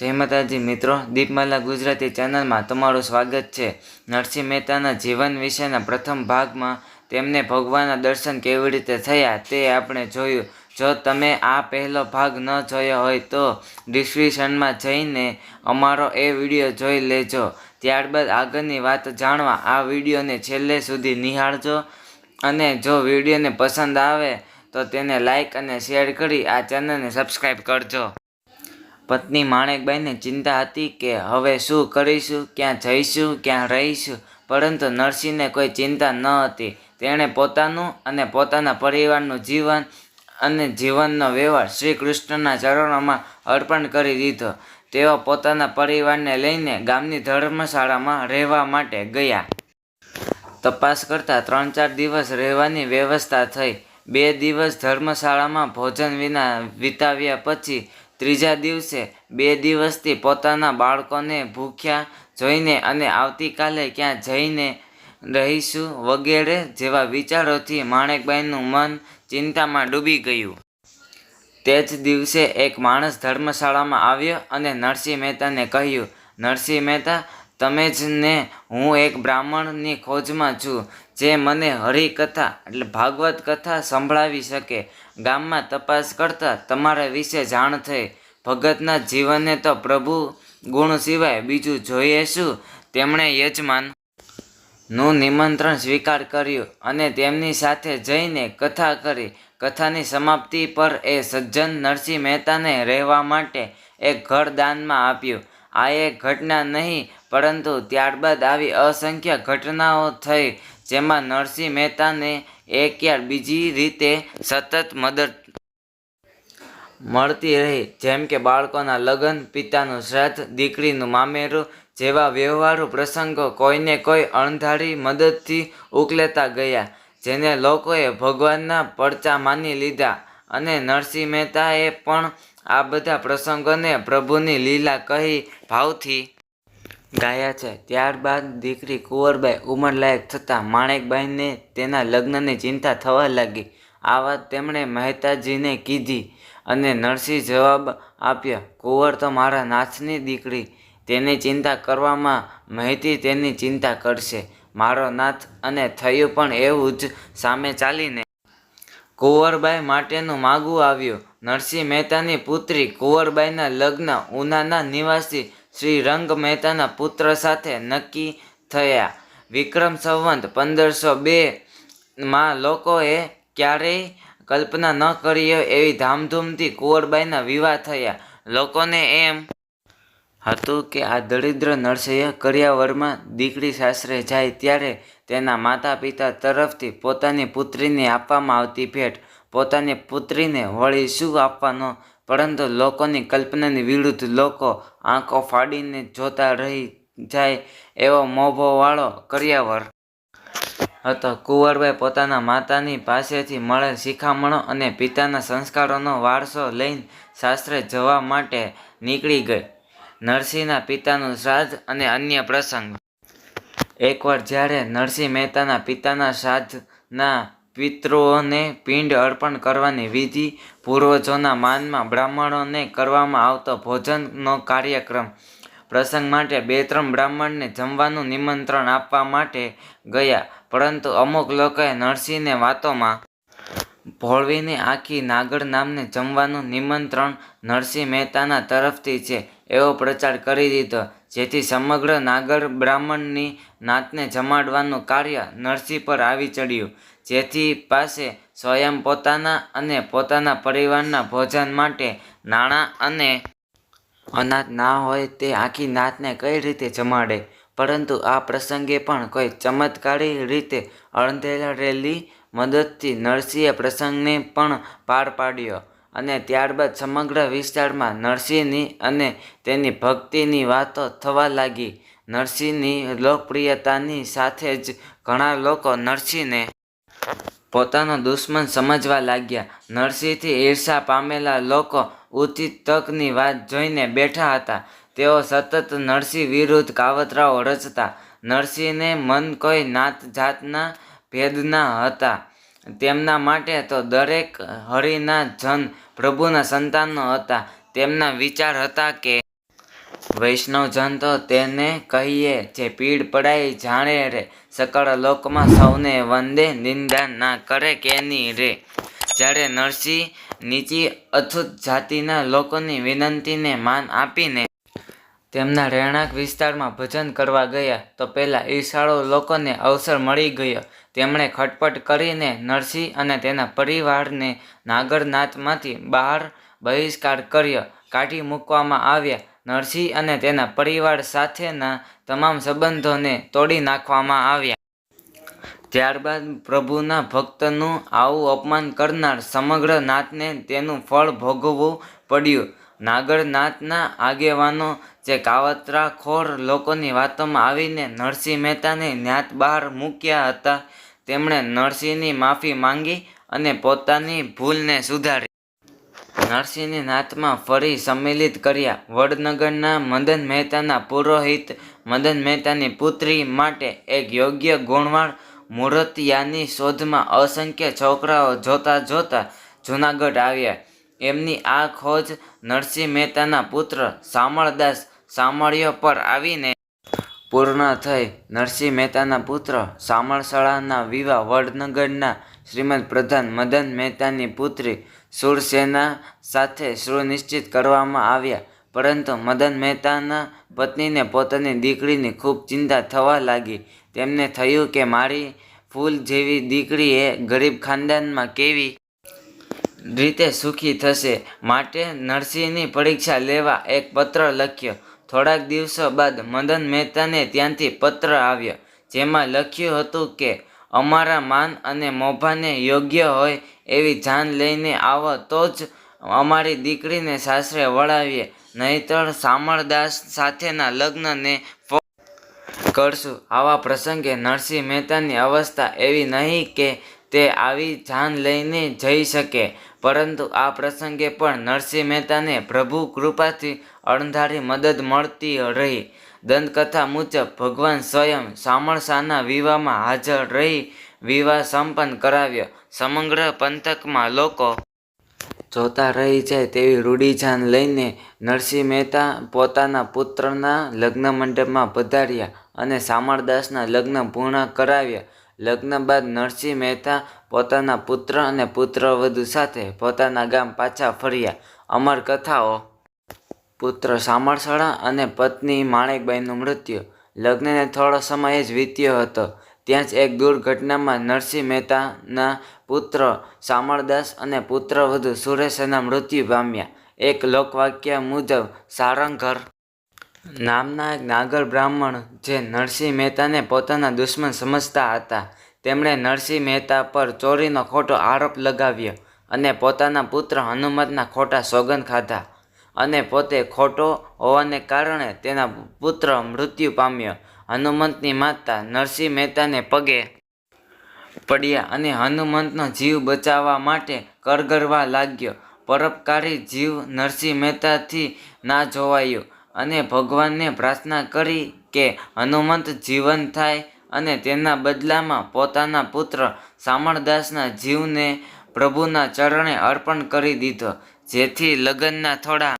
જય માતાજી મિત્રો, દીપમાલા ગુજરાતી ચેનલમાં તમારું સ્વાગત છે. નરસિંહ મહેતાના જીવન વિશેના પ્રથમ ભાગમાં તેમને ભગવાનના દર્શન કેવી રીતે થયા તે આપણે જોયું. જો તમે આ પહેલો ભાગ ન જોયો હોય તો ડિસ્ક્રિપ્શનમાં જઈને અમારો એ વીડિયો જોઈ લેજો. ત્યારબાદ આગળની વાત જાણવા આ વિડીયોને છેલ્લે સુધી નિહાળજો. અને જો વિડીયોને પસંદ આવે તો તેને લાઈક અને શેર કરી આ ચેનલને સબસ્ક્રાઈબ કરજો. પત્ની માણેકબાઈને ચિંતા હતી કે હવે શું કરીશું, ક્યાં જઈશું, ક્યાં રહીશું? પરંતુ નરસિંહને કોઈ ચિંતા ન હતી. તેણે પોતાનું અને પોતાના પરિવારનું જીવન અને જીવનનો વ્યવહાર શ્રી કૃષ્ણના ચરણોમાં અર્પણ કરી દીધો. તેઓ પોતાના પરિવારને લઈને ગામની ધર્મશાળામાં રહેવા માટે ગયા. તપાસ કરતાં ત્રણ ચાર દિવસ રહેવાની વ્યવસ્થા થઈ. બે દિવસ ધર્મશાળામાં ભોજન વિના વિતાવ્યા પછી ત્રીજા દિવસે બે દિવસથી પોતાના બાળકોને ભૂખ્યા જોઈને અને આવતીકાલે ક્યાં જઈને રહીશું વગેરે જેવા વિચારોથી માણેકબાઈનું મન ચિંતામાં ડૂબી ગયું. તે જ દિવસે એક માણસ ધર્મશાળામાં આવ્યો અને નરસિંહ મહેતાને કહ્યું, નરસિંહ મહેતા તમે જ ને હું એક બ્રાહ્મણની ખોજમાં છું, જે મને હરિકથા એટલે ભાગવત કથા સંભળાવી શકે. ગામમાં તપાસ કરતાં તમારા વિશે જાણ થઈ. ભગતના જીવનને તો પ્રભુ ગુણ સિવાય બીજું જોઈએ શું? તેમણે યજમાનનું નિમંત્રણ સ્વીકાર કર્યું અને તેમની સાથે જઈને કથા કરી. કથાની સમાપ્તિ પર એ સજ્જન નરસિંહ મહેતાને રહેવા માટે એક ઘર દાનમાં આપ્યું. આ એક ઘટના નહીં પરંતુ ત્યારબાદ આવી અસંખ્ય ઘટનાઓ થઈ, જેમાં નરસિંહ મહેતાને એક યાર બીજી રીતે સતત મદદ મળતી રહી. જેમ કે બાળકોના લગ્ન, પિતાનું શ્રાદ્ધ, દીકરીનું મામેરું જેવા વ્યવહારુ પ્રસંગો કોઈને કોઈ અણધારી મદદથી ઉકલેતા ગયા, જેને લોકોએ ભગવાનના પડચા માની લીધા અને નરસિંહ મહેતાએ પણ આ બધા પ્રસંગોને પ્રભુની લીલા કહી ભાવથી ગાયા છે. ત્યારબાદ દીકરી કુંવરબાઈ ઉંમરલાયક થતાં માણેકબાઈને તેના લગ્નની ચિંતા થવા લાગી. આ વાત તેમણે મહેતાજીને કીધી અને નરસિંહ જવાબ આપ્યો, કુંવર તો મારા નાથની દીકરી. તેની ચિંતા કરવામાં મહેતી તેની ચિંતા કરશે. મારો નાથ અને થયું પણ એવું જ સામે ચાલીને. કુંવરબાઈ માટેનું માગવું આવ્યું. નરસિંહ મહેતાની પુત્રી કુંવરબાઈના લગ્ન ઉનાના નિવાસી શ્રી રંગ મહેતાના પુત્ર સાથે નક્કી થયા. વિક્રમ સંવંત પંદરસો બે માં લોકોએ ક્યારેય કલ્પના ન કરી એવી ધામધૂમથી કુંવરબાઈના વિવાહ થયા. લોકોને એમ હતું કે આ દરિદ્ર નરસૈયા કર્યાવરમાં દીકરી સાસરે જાય ત્યારે તેના માતા પિતા તરફથી પોતાની પુત્રીને આપવામાં આવતી ભેટ, પોતાની પુત્રીને વળી શું આપવાનો પરંતુ લોકોની કલ્પનાની વિરુદ્ધ લોકો આંખો ફાડીને જોતા રહી જાય એવો મોભોવાળો કર્યાવર. હતો. કુંવરબાઈ પોતાના માતાની પાસેથી મળેલ શિખામણો અને પિતાના સંસ્કારોનો વારસો લઈને શાસ્ત્રે જવા માટે નીકળી ગઈ. નરસિંહના પિતાનું શ્રાદ્ધ અને અન્ય પ્રસંગ. એકવાર જ્યારે નરસિંહ મહેતાના પિતાના શ્રાદ્ધના પિતૃઓને પિંડ અર્પણ કરવાની વિધિ પૂર્વજોના માનમાં બ્રાહ્મણોને કરવામાં આવતો ભોજનનો કાર્યક્રમ. પ્રસંગ માટે બે ત્રણ બ્રાહ્મણને જમવાનું નિમંત્રણ આપવા માટે ગયા, પરંતુ અમુક લોકોએ નરસિંહને વાતોમાં ભોળવીને આખી નાગર નામને જમવાનું નિમંત્રણ નરસિંહ મહેતાના તરફથી છે એવો પ્રચાર કરી દીધો. જેથી સમગ્ર નાગર બ્રાહ્મણની નાતને જમાડવાનું કાર્ય નરસિંહ પર આવી ચડ્યું. જેથી પાસે સ્વયં પોતાના અને પોતાના પરિવારના ભોજન માટે નાણાં અને અનાજ ના હોય તે આખી નાતને કઈ રીતે જમાડે? પરંતુ આ પ્રસંગે પણ કોઈ ચમત્કારી રીતે અણધારેલી મદદથી નરસિંહે પ્રસંગને પણ પાર પાડ્યો. અને ત્યારબાદ સમગ્ર વિસ્તારમાં નરસિંહની અને તેની ભક્તિની વાતો થવા લાગી. નરસિંહની લોકપ્રિયતાની સાથે જ ઘણા લોકો નરસિંહને પોતાનો દુશ્મન સમજવા લાગ્યા. નરસિંહથી ઈર્ષા પામેલા લોકો ઉચિત તકની વાત જોઈને બેઠા હતા. તેઓ સતત નરસિંહ વિરુદ્ધ કાવતરાઓ રચતા. નરસિંહને મન કોઈ નાત જાતના ભેદના હતા. તેમના માટે તો દરેક હરિના જન પ્રભુના સંતાનો હતા. તેમના વિચાર હતા કે વૈષ્ણવજન તો તેને કહીએ જે પીડ પડાય જાણે રે. સકળ લોકમાં સૌને વંદે નિંદા ના કરે કેની રે. જ્યારે નરસિંહ નીચી અથુત જાતિના લોકોની વિનંતીને માન આપીને તેમના રહેણાંક વિસ્તારમાં ભજન કરવા ગયા, તો પહેલાં ઈશાળો લોકોને અવસર મળી ગયો. તેમણે ખટપટ કરીને નરસિંહ અને તેના પરિવારને નાગરનાથમાંથી બહાર બહિષ્કાર કર્યો. કાઢી મૂકવામાં આવ્યા. નરસિંહ અને તેના પરિવાર સાથેના તમામ સંબંધોને તોડી નાખવામાં આવ્યા. ત્યારબાદ પ્રભુના ભક્તનું આવું અપમાન કરનાર સમગ્ર નાથને તેનું ફળ ભોગવવું પડ્યું. નાગરનાથના આગેવાનો જે કાવતરાખોર લોકોની વાતોમાં આવીને નરસિંહ મહેતાને જ્ઞાત બહાર મૂક્યા હતા, તેમણે નરસિંહની માફી માંગી અને પોતાની ભૂલને સુધારી. નરસિંહની નાથમાં ફરી સંમેલિત કર્યા. વડનગરના મદન મહેતાના પુરોહિત મદન મહેતાની પુત્રી માટે એક યોગ્ય ગુણવાળ મૂર્તિયાની શોધમાં અસંખ્ય છોકરાઓ જોતા જોતા જૂનાગઢ આવ્યા. એમની આ ખોજ નરસિંહ મહેતાના પુત્ર શામળદાસ શામળિયો પર આવીને પૂર્ણ થઈ. નરસિંહ મહેતાના પુત્ર શામળશાળાના વિવાહ વડનગરના શ્રીમદ પ્રધાન મદન મહેતાની પુત્રી સુરસેના સાથે સુનિશ્ચિત કરવામાં આવ્યા. પરંતુ મદન મહેતાના પત્નીને પોતાની દીકરીની ખૂબ ચિંતા થવા લાગી. તેમને થયું કે મારી ફૂલ જેવી દીકરી એ ગરીબ ખાનદાનમાં કેવી રીતે સુખી થશે. માટે નરસિંહની પરીક્ષા લેવા એક પત્ર લખ્યો. થોડાક દિવસો બાદ મદન મહેતાને ત્યાંથી પત્ર આવ્યો, જેમાં લખ્યું હતું કે, અમારા માન અને મોભાને યોગ્ય હોય એવી જાન લઈને આવો તો જ અમારી દીકરીને સાસરે વળાવીએ. નહીતર શામળદાસ સાથેના લગ્નને કરશું. આવા પ્રસંગે નરસિંહ મહેતાની અવસ્થા એવી નહીં કે તે આવી જાન લઈને જઈ શકે. પરંતુ આ પ્રસંગે પણ નરસિંહ મહેતાને પ્રભુ કૃપાથી અણધારી મદદ મળતી રહી. દંતકથા મુજબ ભગવાન સ્વયં સામળસાના વિવાહમાં હાજર રહી વિવાહ સંપન્ન કરાવ્યો. સમગ્ર પંથકમાં લોકો જોતા રહી જાય તેવી રૂઢિજાન લઈને નરસિંહ મહેતા પોતાના પુત્રના લગ્ન મંડપમાં પધાર્યા અને સામળદાસના લગ્ન પૂર્ણ કરાવ્યા. લગ્ન બાદ નરસિંહ મહેતા પોતાના પુત્ર અને પુત્રવધુ સાથે પોતાના ગામ પાછા ફર્યા. અમર કથાઓ. પુત્ર શામળશાળા અને પત્ની માણેકબાઈનું મૃત્યુ. લગ્નને થોડો સમય જ વીત્યો હતો. ત્યાં જ એક દુર્ઘટનામાં નરસિંહ મહેતાના પુત્ર શામળદાસ અને પુત્રવધુ સુરેશના મૃત્યુ પામ્યા. એક લોકવાક્ય મુજબ સારંગર નામના એક નાગર બ્રાહ્મણ જે નરસિંહ મહેતાને પોતાના દુશ્મન સમજતા હતા. તેમણે નરસિંહ મહેતા પર ચોરીનો ખોટો આરોપ લગાવ્યો અને પોતાના પુત્ર હનુમતના ખોટા સોગંદ ખાધા અને પોતે ખોટો હોવાને કારણે તેના પુત્ર મૃત્યુ પામ્યો. હનુમંતની માતા નરસિંહ મહેતાને પગે પડ્યા અને હનુમંતનો જીવ બચાવવા માટે કરગરવા લાગ્યો. પરોપકારી જીવ નરસિંહ મહેતાથી ના જોવાયો. અને ભગવાનને પ્રાર્થના કરી કે હનુમંત જીવન થાય અને તેના બદલામાં પોતાના પુત્ર શામળદાસના જીવને પ્રભુના ચરણે અર્પણ કરી દીધો, જેથી લગ્નના થોડા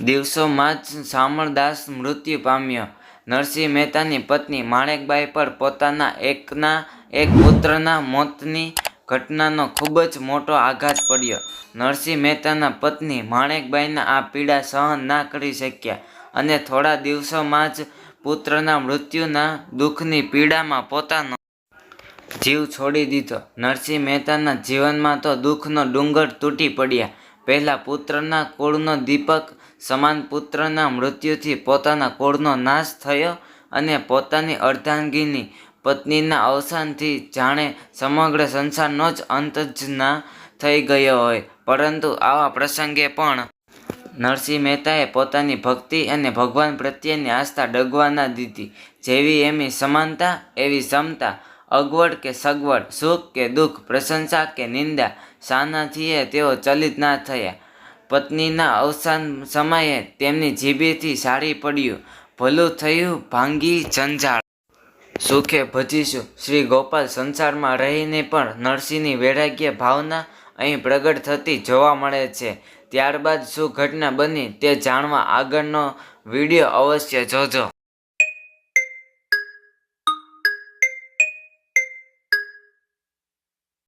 દિવસોમાં જ શામળદાસ મૃત્યુ પામ્યો. નરસિંહ મહેતાની પત્ની માણેકબાઈ પર પોતાના એકના એક પુત્રના મોતની ઘટનાનો ખૂબ જ મોટો આઘાત પડ્યો. નરસિંહ મહેતાના પત્ની માણેકબાઈના આ પીડા સહન ના કરી શક્યા અને થોડા દિવસોમાં જ પુત્રના મૃત્યુના દુઃખની પીડામાં પોતાનો જીવ છોડી દીધો. નરસિંહ મહેતાના જીવનમાં તો દુઃખનો ડુંગર તૂટી પડ્યા. પહેલા પુત્રના કુળનો દીપક સમાન પુત્રના મૃત્યુથી પોતાના કુળનો નાશ થયો અને પોતાની અર્ધાંગીની પત્નીના અવસાનથી જાણે સમગ્ર સંસારનો જ અંત જ ના થઈ ગયો હોય. પરંતુ આવા પ્રસંગે પણ નરસિંહ મહેતાએ પોતાની ભક્તિ અને ભગવાન પ્રત્યેની આસ્થા ડગવા ના દીધી, જેવી એમની સમાનતા, એવી સમતા, અગવડ કે સગવડ, સુખ કે દુઃખ, પ્રશંસા કે નિંદા શાનાથીએ તેઓ ચલિત ના થયા. પત્નીના અવસાન સમયે તેમની જીભેથી સારી પડ્યું. ભલું થયું, ભાંગી જંજાળ સુખે ભજીશું. શ્રી ગોપાલ સંસારમાં રહીને પણ નરસિંહની વૈરાગ્ય ભાવના અહીં પ્રગટ થતી જોવા મળે છે. ત્યારબાદ શું ઘટના બની તે જાણવા આગળનો વીડિયો અવશ્ય જોજો.